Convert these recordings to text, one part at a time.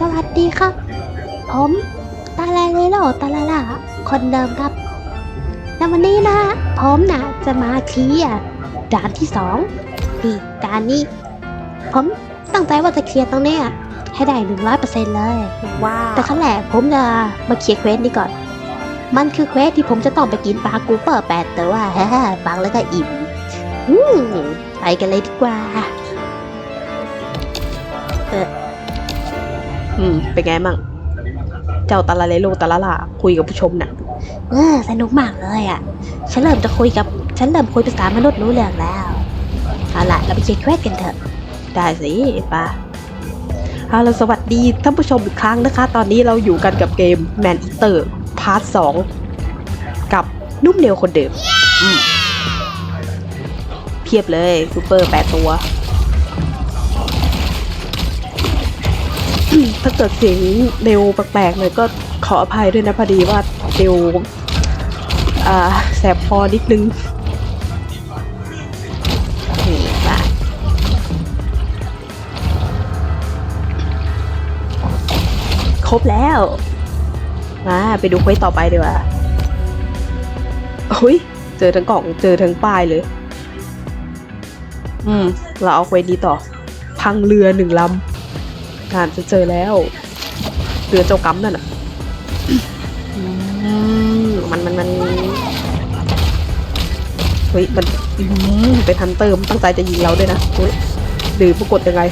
สวัสดีครับ ผมตาลาเลโลตาลาลาคนเดิมครับแล้ววันนี้นะผมนะจะมาชี้อะด่านที่สองนี่ด่านนี้ ผมตั้งใจว่าจะเคลียร์ตรงเนี้ยให้ได้หนึ่งร้อยเปอร์เซ็นต์เลยว้าวแต่ขั้นแรกผมจะมาเคลียร์เควสนี้ก่อน มันคือเควสที่ผมจะต้องไปกินปลากูเปอร์แปดตัวฮ่าฮ่าฟังแล้วก็อิ่มอืมไปกันเลยดีกว่าอื ม เป็นไงมั่งเจ้าตาลาเลโลตาลาลาคุยกับผู้ชมน่ะเออสนุกมากเลยอะ ฉันเริ่มจะคุยกับ ฉันเริ่มคุยภาษามนุษย์รู้เรื่องแล้ว เอาล่ะ เราไปเคลียร์เควสกันเถอะ ได้สิปะเอาล่ะสวัสดีท่านผู้ชมอีกครั้งนะคะ ตอนนี้เราอยู่กันกับเกม Man Eater พาร์ทสองกับนุ่มเนวคนเดิมอืมเพียบเลยซูเปอร์แปดตัว ถ้าเกิดเสียงเร็วแปลกๆหน่อยก็ขออภัยด้วยนะพอดีว่าเร็วอ่าแสบคอนิดนึงนี่จ้ะครบแล้ว มาไปดูเควสต่อไปดีกว่าอุ้ย เจอทั้งกล่องเจอทั้งป้ายเลย อืม เราเอาเควสนี้ต่อ พังเรือหนึ่งลำ งานจะเจอแล้วเรือเจ้ากำนั่นอะมันมันมันเฮ้ยมันอืมเป็นฮันเตอร์มันตั้งใจจะยิงเราด้วยนะเฮ้ยลืมปรากฏยังไง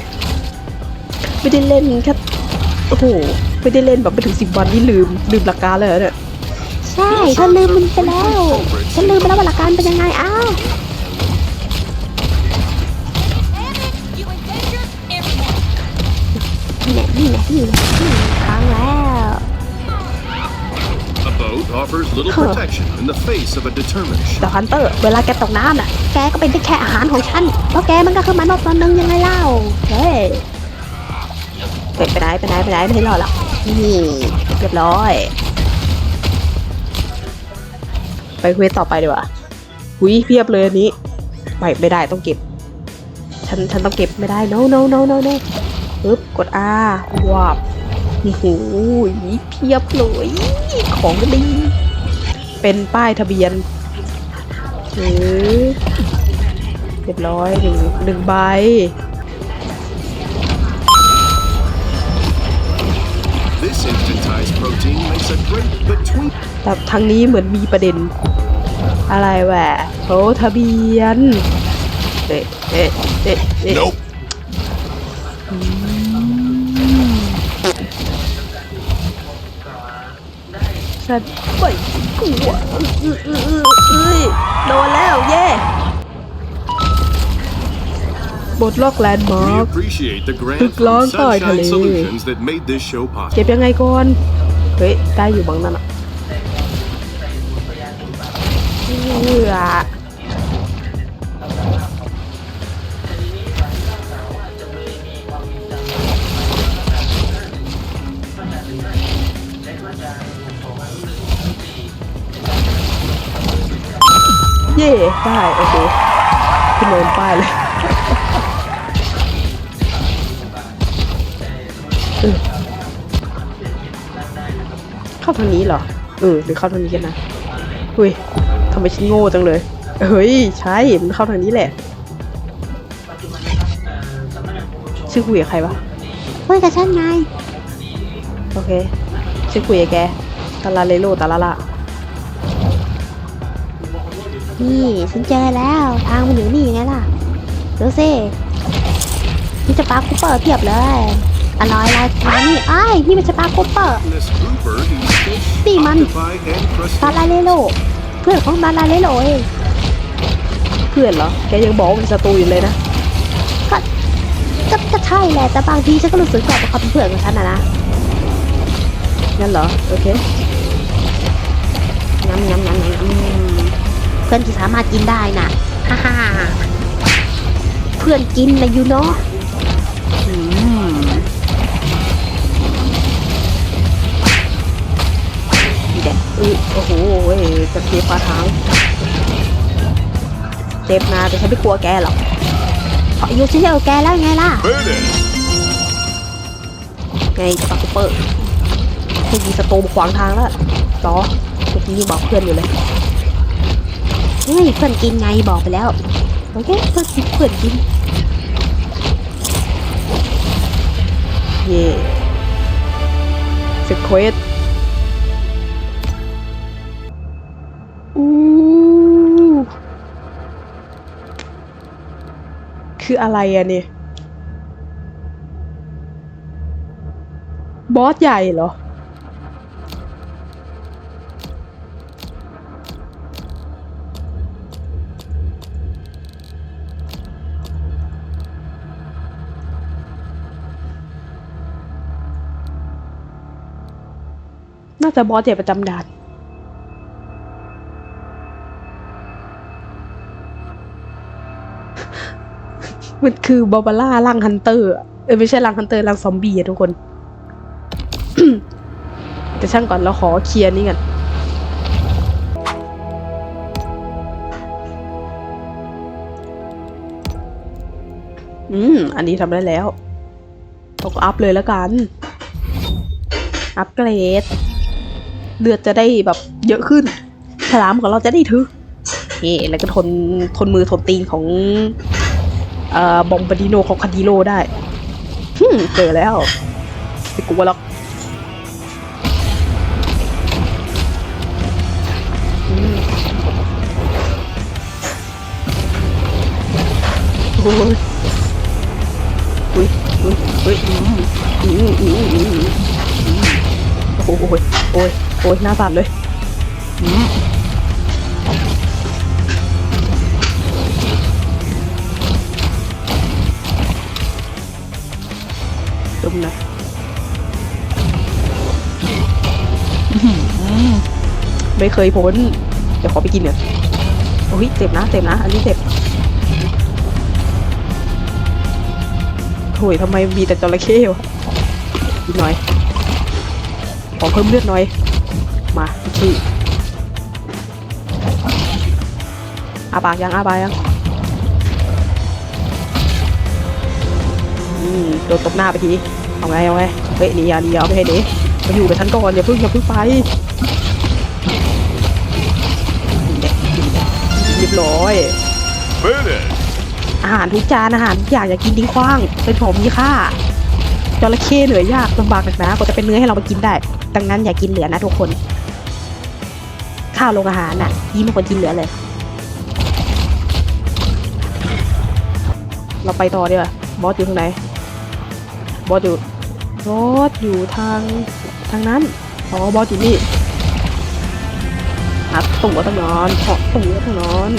ไม่ได้เล่นแค่โอ้โหไม่ได้เล่นแบบไม่ถึงสิบวันนี่ลืมลืมหลักการเลยเหรอเนี่ยใช่ฉันลืมมันไปแล้ว ฉันลืมไปแล้วว่าหลักการเป็นยังไงอ้าว นี่แหละนี่แหละนี่ค้างแล้ว A boat offers little Huh. protection in the face of a determined แต่ shark. ฮันเตอร์ เวลาแกตกน้ำน่ะ แกก็เป็นแค่อาหารของฉัน เพราะแกมันก็คือมนุษย์ตัวหนึงยังไงเล่า เฮ้ยไปไปไหนไปไหนไปไหนไม่ให้รอดหรอกนี่เรียบร้อย ไปเควสต่อไปดีกว่าหุยเพียบเลยอันนี้ ไม่ไม่ได้ต้องเก็บ ฉันฉันต้องเก็บไม่ได้ no no no no no ปึ๊บ กด R วาบโอ้โหเพียบเลยของดี เป็นป้ายทะเบียนเออเรียบร้อยหนึ่งหนึ่งใบ This instantized protein makes a great between แต่ทางนี้เหมือนมีประเด็น อะไรแหวะโถทะเบียน เอ๊ะเอ๊ะเอ๊ะเอ๊ะ ฉันไม่กลัวอื้ออื้ออื้อเอ้ยโดนแล้วเย่บทล็อกแลนด์มา We ร์ค appreciate the grant Cực lớn from rồi, Sunshine Thầy Lý. Solutions that made this show เก็บ possible. ยังไงก่อน เฮ้ย ได้อยู่บางนั่นอะเอือ เย่ได้โอเคขึ้นโนนป้ายเลยเข้าทางนี้เหรอเออหรือเข้าทางนี้กันนะอุ้ยทำไมฉันโง่จังเลยเฮ้ยใช่มันเข้าทางนี้แหละชื่อคุยกับใครวะคุยกับฉันไงโอเคชื่อคุยกับแกตาลาเลโลตาลาละ นี่ฉันเจอแล้ว ทางมันอยู่นี่ไงล่ะดูสินี่จะปลาคูเปอร์เพียบเลยอร่อยอะไรมานี่ไอ้ายนี่มันจะปลาคูเปอร์ This grouper eats fish, Đi măn. octopi, and ตาลา crustaceans. เลโลเพื่อนของตาลาเลโลเองเพื่อนเหรอ แกยังบอกว่าเป็นศัตรูอยู่เลยนะก็ก็ก็ใช่แหละแต่บางทีฉันก็รู้สึกแบบว่าเขาเป็นเพื่อนกับฉันนะนะงั้นเหรอ โอเค พื่อนที่สามารถกินได้น่ะฮ่าฮ่าเพื่อนกินนะยูเนาะอืมนี่แหละอุ้ยโอ้โหเว้ยจะเทฟ้าทางเจ็บนะแต่ฉันไม่กลัวแกหรอกเพราะอายุฉันเยอะกว่าแกแล้วไงล่ะ Burn it. ไงสตาร์คูเปอร์พวกมีสโตมขวางทางแล้วจอพวกนี้ยังบอกเพื่อนอยู่เลย เฮ้ยเพื่อนกินไงบอกไปแล้วโอเคเพื่อนกินเพื่อนกินเย่เซควสอู้คืออะไรอะนี่ บอสใหญ่เหรอ จะบอสใหญ่ประจำด่านมันคือบาบาร่าลังฮันเตอร์เออไม่ใช่ลังฮันเตอร์ลังซอมบี้อะทุกคนแต่ช่างก่อนเราขอเคลียร์นี่กันอืม อันนี้ทำได้แล้วเราก็อัพเลยแล้วกัน อัพเกรด เลือดจะได้แบบเยอะขึ้น ฉลามของเราจะได้ถึกนี่แล้วก็ทนทนมือทนตีนของเอ่อบอมบาดิโนของคาดิโลได้ฮึเจอแล้วไม่กลัวหรอกอืมโอ้ยอุ้ยอุ้ยอุ้ยอืมอืมอืมอืมโอ้ยโอ้ย โอ้ยหน้าสั่นเลยอืมดมนะไม่เคยพ้น เดี๋ยวขอไปกินเนี่ยโอ้ยเจ็บนะ เจ็บนะ อันนี้เจ็บโถยทำไมมีแต่จระเข้วะอีกหน่อย ขอเพิ่มเลือดหน่อย มาพี่อาปากยังอาปากยังอืมโดนตบหน้าไปทีเอาไงเอาไงเฮ้ยหนี่อย่าหนีอย่าเอาไปให้หนีมาอยู่กับฉันก่อนอย่าเพิ่งอย่าเพิ่งไปเรียบร้อยอาหารทุกจานอาหารทุกอย่างอย่ากินทิ้งขว้างเป็นของมีค่าจระเข้เหนื่อยยากลำบากหนักนากว่าจะเป็นเนื้อให้เรามากินได้ ดังนั้นอย่ากินเหลือนะทุกคน ข้าวโรงอาหารน่ะยี่ไม่ควรกินเหลือเลย เราไปต่อดีกว่าบอสอยู่ทางไหนบอสอยู่บอสอยู่ทางทางนั้นอ๋อบอสอยู่นี่หักตัวตั้งนอนเพาะตัวตั้งนอน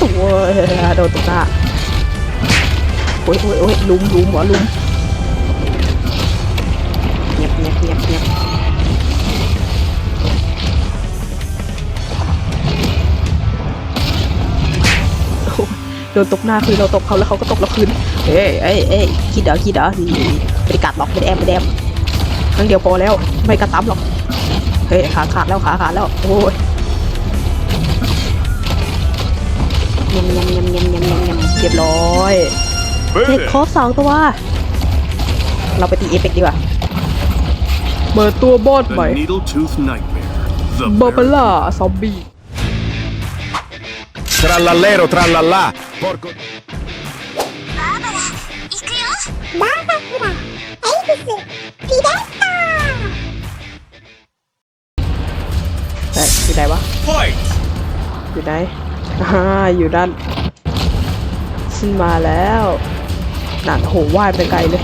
ตัวโดนตกหน้า อ้ยโอ้ยโอ้ยลุมลุมหมอลุมเงียบเงียบเงียบเงียบโดนตกหน้าคือเราตกเขาแล้วเขาก็ตกเราคืนเอ้ยเอ้ยเอ้ยคิดเหรอคิดเหรอนี่ไม่ได้กัดหรอกไม่ได้แอมไม่ได้แอมครั้งเดียวพอแล้วไม่กระตั้มหรอกเฮ้ยขาขาดแล้วขาขาดแล้วโอ้ยยำยำยำยำยำยำยำเรียบร้อย เด็ก Finish. ครบสองตัว เราไปตีเอฟเฟกต์ดีกว่า เปิดตัวบอส The ใหม่ Needle Tooth Nightmare. The บาบา very- ล่าซอมบี้ Trallallero, trallallà. Porco. เฮ้ยอยู่ไหนวะ Fight. อยู่ไหนอ่าอยู่ด้านฉันมาแล้ว นั่นโหว่ายไปไกลเลย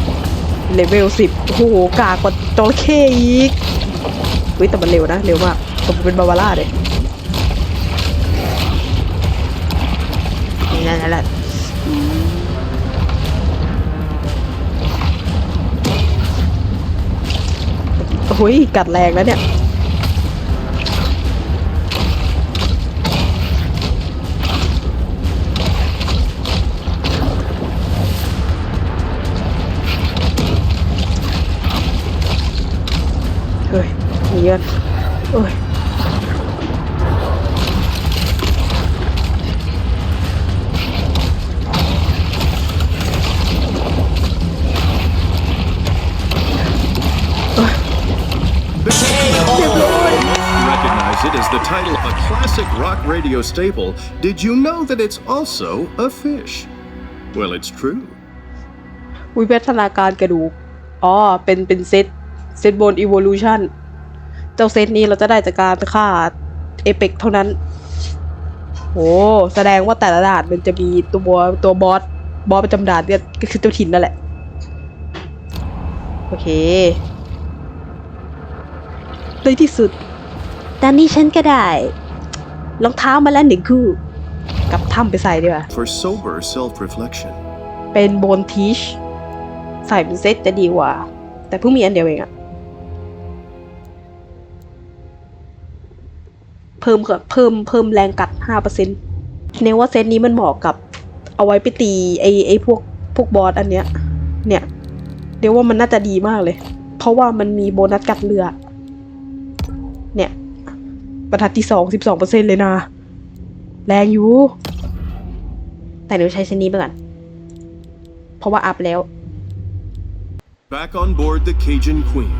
เลเวลสิบโอ้โหกากกว่าจระเข้อีกวิแต่มันเร็วนะ เร็วมากสมเป็นบาบาร่าเลยนี่นั่นแหละโอ้ยกัดแรงแล้วเนี่ย ยอดโอ้ย is the title of a classic rock radio staple, did you know that it's also a fish? Well, it's true. วิวัฒนาการกระดูก อ๋อ เป็น เป็นเซต เซตบน evolution เจ้าเซตนี้เราจะได้จากการฆ่าเอเปกเท่านั้นโอ้แสดงว่าแต่ละด่านมันจะมีตัวตัวบอส บอสประจำด่านเนี่ยก็คือเจ้าถิ่นนั่นแหละ โอเค ในที่สุด ตอนนี้ฉันก็ได้รองเท้ามาแล้วหนึ่งคู่กลับถ้ำไปใส่ดีกว่า For sober self reflection. เป็นโบนทีช ใส่เป็นเซตจะดีกว่า แต่เพิ่งมีอันเดียวเองอะ เพิ่มกับเพิ่มเพิ่มแรงกัดห้าเปอร์เซ็นต์เนยว่าเซตนี้มันเหมาะกับเอาไว้ไปตีไอไอพวกพวกบอสอันเนี้ย เนี่ยเดี๋ยวว่ามันน่าจะดีมากเลย เพราะว่ามันมีโบนัสกัดเรือ เนี่ยบรรทัดที่สองสิบสองเปอร์เซ็นเลยนะ แรงอยู่ แต่เดี๋ยวใช้เซตนี้ไปก่อนเพราะว่าอัพแล้ว Back on board the Cajun Queen.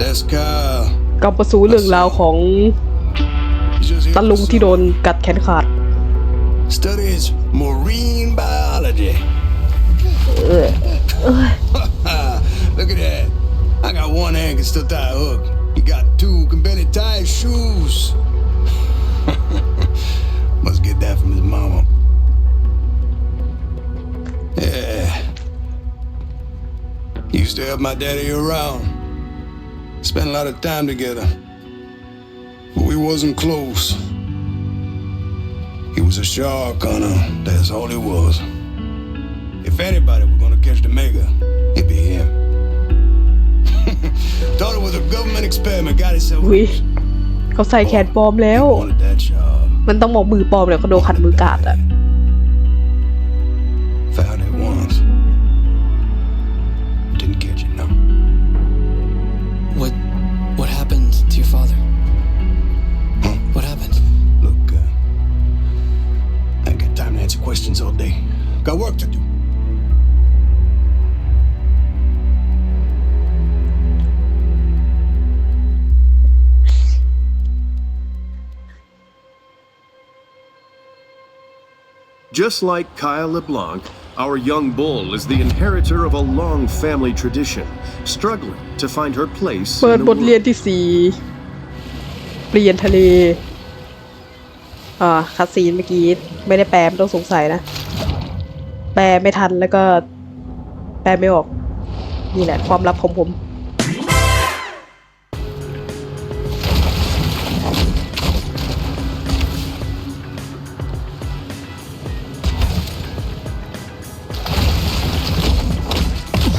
That's Kyle. กลับมาสู่เรื่องราวของ He's just here ตะลุง for ที่โดนกัดแขนขาด Studies marine biology. เออ Look at that. I got one hand can still tie a hook. You got two can barely tie his shoes. Must get that from his mama. Yeah. He used to help my daddy around. Spent a lot of time together. But we wasn't close. He was a shark hunter. That's all he was. If anybody were gonna catch the mega, it'd be him. Thought it was a government experiment. Got himself. อุ้ยเขาใส่แขนปลอมแล้ว He wanted that job. มันต้องบอกมือปลอมเลยเขาโดนขัดมือกาดอะ Got work to do. Just like Kyle LeBlanc, our young bull is the inheritor of a long family tradition, struggling to find her place เปิด in the บทเรียน world. ที่สี่เปลี่ยนทะเล อ่าคัดซีนเมื่อกี้ ไม่ได้แปลไม่ต้องสงสัยนะ แปลไม่ทันแล้วก็ แปลไม่ออก นี่แหละความลับของผม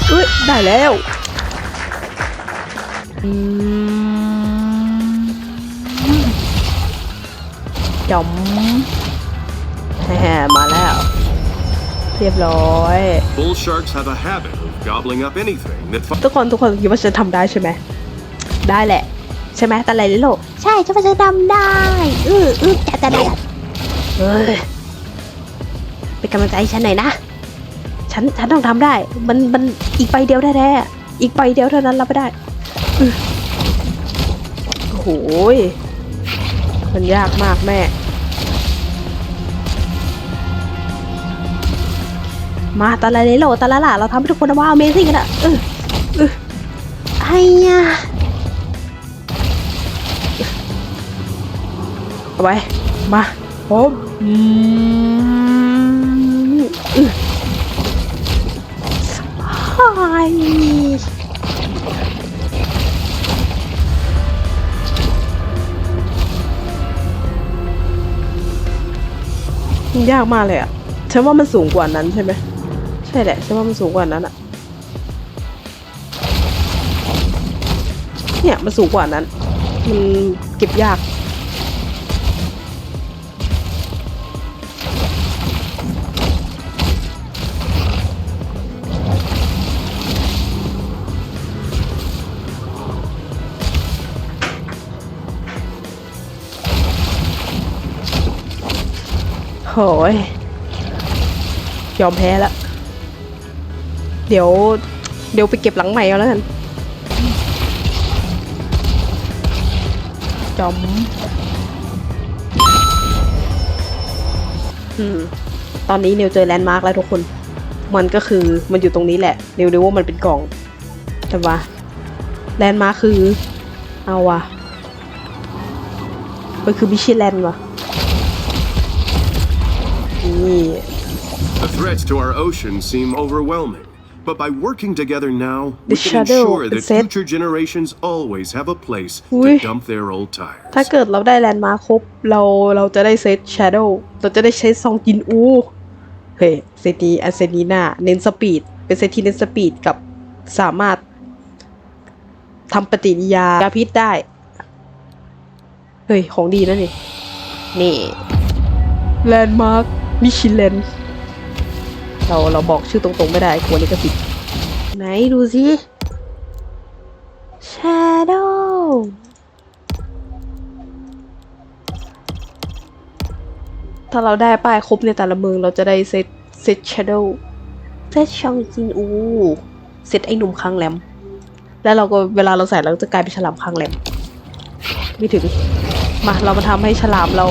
เอ้ยได้แล้วจอมแหมมาแล้ว เรียบร้อย Bull sharks have a habit of gobbling up anything that ทุกคนทุกคนคิดว่าฉันทำได้ใช่ไหม ได้แหละ ใช่ไหมแต่อะไรลิโลใช่ฉันว่าจะทำได้อืออือจะจะได้เฮ้ยเป็นกำลังใจให้ฉันหน่อยนะ ฉันฉันต้องทำได้ มันมันอีกใบเดียวแท้ๆอีกใบเดียวเท่านั้นรับไม่ได้อื้อโอ้โหยมันยากมากแม่ มาตาลาเลโลตาลาล่ะเราทำให้ทุกคนว้าว Amazing กันอะเออเออไอ้ยะเอาไว้มาพร้อมอืมอื้อไอ้ยยากมากเลยอะฉันว่ามันสูงกว่านั้นใช่ไหม ช่แหละฉันว่ามันสูงกว่านั้นอะเนี่ยมันสูงกว่านั้น มันเก็บยาก โหยยอมแพ้แล้ว เดี๋ยว เดี๋ยวไปเก็บหลังใหม่เอาแล้วกันจอมตอนนี้เนวเจอแลนด์มาร์กแล้วทุกคน มันก็คือมันอยู่ตรงนี้แหละ เนวรู้ว่ามันเป็นกล่อง แต่ว่าแลนด์มาร์คคือ เอาวะมันคือบิชิแลนด์ว่ะ นี่ The threats to our ocean seem overwhelming. But by working together now, we The can shadow ensure that is it? future generations always have a place Ui. to dump their old tires. ถ้าเกิดเราได้แลนด์มาร์คครบ เราเราจะได้เซตช a โด w เราจะได้ใช้ซองจินอูเฮ้ยเซตนี้อันเซตนี้น่าเน้นสปีด เป็นเซตที่เน้นสปีดกับสามารถทำปฏิกิริยายาพิษได้ เฮ้ย ของดีนะนี่ นี่แลนด์มาร์คมิชิเลน เราเราบอกชื่อตรงๆไม่ได้กลัวลิขสิทธิ์ไหนดูสิ Shadow ถ้าเราได้ป้ายครบในแต่ละเมืองเราจะได้เซตเซต Shadow เซตชองจินอูเซตไอ้หนุ่มคางแหลม แล้วเราก็เวลาเราใส่เราจะกลายเป็นฉลามคางแหลมไม่ถึง มาเรามาทำให้ฉลามเรา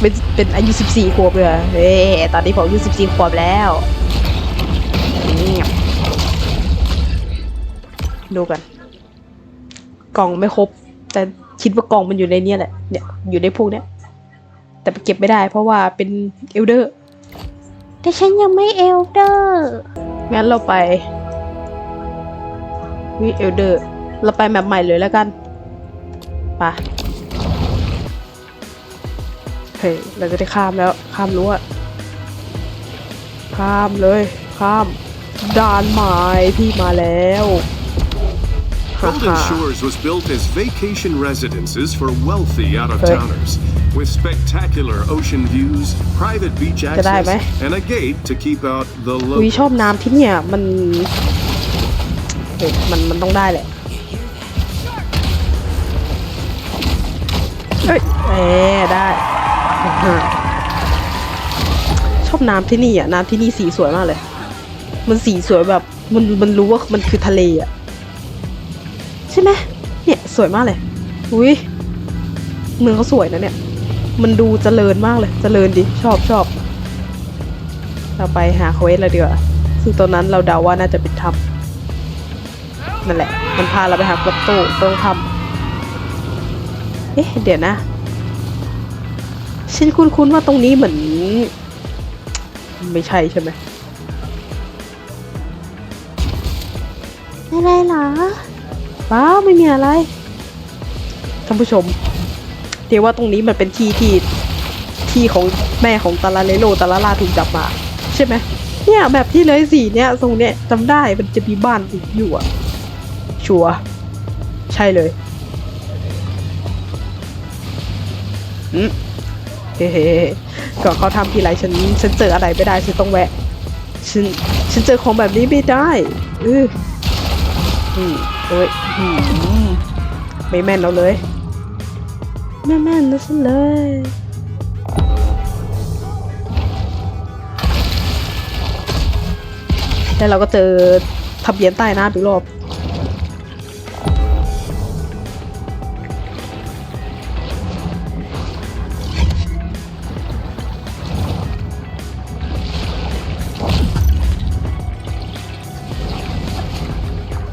เป็นเป็นอายุ14ขวบเลยเฮ้ยตอนนี้ผมอายุ14ขวบแล้วเงียบดูกัน กล่องไม่ครบ แต่คิดว่ากล่องมันอยู่ในเนี้ยแหละ เนี่ยอยู่ในพวกเนี้ย แต่ไปเก็บไม่ได้ เพราะว่าเป็นเอลเดอร์ แต่ฉันยังไม่เอลเดอร์งั้นเราไปวิเอลเดอร์ เราไปแมปใหม่เลยแล้วกันไป เฮ้ยเราจะได้ข้ามแล้ว ข้ามรั้วข้ามเลย ข้ามด่านใหม่ที่มาแล้วฮ่า Golden ฮ่า Shores was built as vacation residences for wealthy out of Okay. towners, with spectacular ocean views, private beach จะได้ไหม access, and a gate to keep out the วิชอบ locals. น้ำที่เนี่ยมันเฮ้ยมันมันต้องได้แหละเอ้ยเอ๊ได้อื้อหือ ชอบน้ำที่นี่อะ น้ำที่นี่สีสวยมากเลย มันสีสวยแบบ มันมันรู้ว่ามันคือทะเลอะ ใช่ไหมเนี่ย สวยมากเลย อุ้ยเมืองเขาสวยนะเนี่ย มันดูเจริญมากเลย เจริญดิ ชอบชอบ เราไปหาเควสเลยดีกว่า ซึ่งตอนนั้นเราเดาว่าน่าจะเป็นถ้ำนั่นแหละ มันพาเราไปหากระโต้ตรงถ้ำเอ๊ะ เดี๋ยวนะ ฉันคุ้นๆว่าตรงนี้เหมือน ไม่ใช่ใช่ไหมอะไรเหรอเปล่าไม่มีอะไรท่านผู้ชมเดี๋ยวว่าตรงนี้มันเป็นที่ที่ที่ของแม่ของตาลาเลโลตาลาลาถูกจับมา ใช่ไหมเนี่ยแบบที่เลยสีเนี่ยทรงเนี่ยจำได้มันจะมีบ้านติดอยู่อะชัวร์ใช่เลยอืม เฮ้ก่อนเขาทำทีไรฉันฉันเจออะไรไม่ได้ฉันต้องแวะ ฉันฉันเจอของแบบนี้ไม่ได้เอออืมโอ้ยอืมไม่แม่นเราเลยไม่แม่นนะฉันเลยแล้วเราก็เจอทะเบียนใต้น้ำอีกรอบ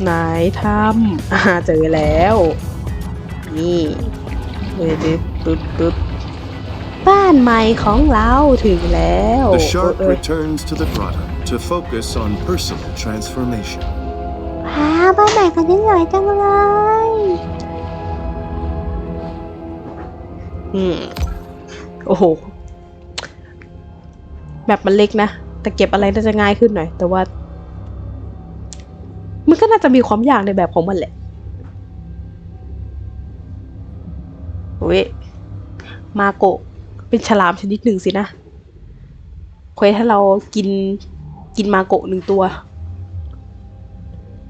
ไหนทำอ่าเจอแล้ว นี่เดี๋ยวๆปึ๊บปึ๊บบ้านใหม่ของเราถึงแล้ว The shark เออ returns to the grotto to focus on personal transformation. ว้าวบ้านใหม่กันนี้สวยจังเลยอืมโอ้โหแบบมันเล็กนะ แต่เก็บอะไรน่าจะง่ายขึ้นหน่อย แต่ว่า มันก็น่าจะมีความยากในแบบของมันแหละเว้ยมาโกะเป็นฉลามชนิดหนึ่งสินะเควสให้เรากินกินมาโกะหนึ่งตัว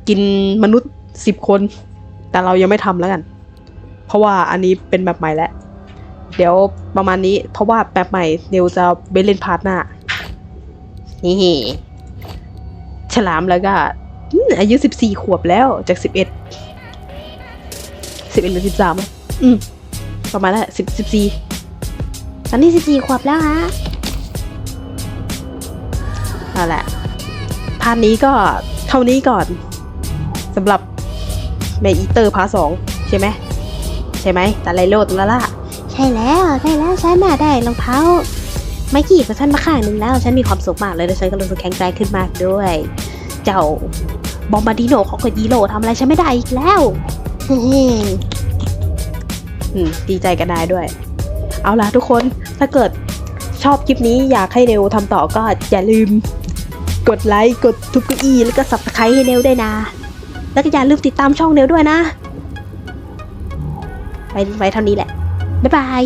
กินมนุษย์สิบคน แต่เรายังไม่ทำแล้วกัน เพราะว่าอันนี้เป็นแบบใหม่แล้ว เดี๋ยวประมาณนี้ เพราะว่าแบบใหม่เดี๋ยวจะไปเล่นพาร์ทหน้านี่ฉลามแล้วก็ อายุสิบสี่ขวบแล้วจากสิบเอ็ดสิบเอ็ดหรือสิบสามอืม ประมาณนั้นสิบสิบสี่ตอนนี้สิบสี่ขวบแล้วฮะนั่นแหละพาร์ทนี้ก็เท่านี้ก่อนสำหรับเมอีเตอร์พาร์ทสองใช่ไหมใช่ไหมตาไลโลตรงนั้นล่ะใช่แล้วใช่แล้วฉันน่ะได้รองเท้าไมกี้ของฉันมาข้างหนึ่งแล้ว ฉันมีความสุขมากเลยและฉันก็รู้สึกแข็งแรงขึ้นมากด้วย เจ้าบอมบาดิโนของกดีโลทำอะไรฉันไม่ได้อีกแล้วฮ้อืมดีใจกันได้ด้วย เอาล่ะทุกคนถ้าเกิดชอบคลิปนี้อยากให้เร็วทำต่อก็อย่าลืม กดไลค์กดทุกเก้าอี้แล้วก็สับตะไคร้ให้เร็วด้วยนะ แล้วก็อย่าลืมติดตามช่องเร็วด้วยนะ ไปไปเท่านี้แหละ บ๊ายบาย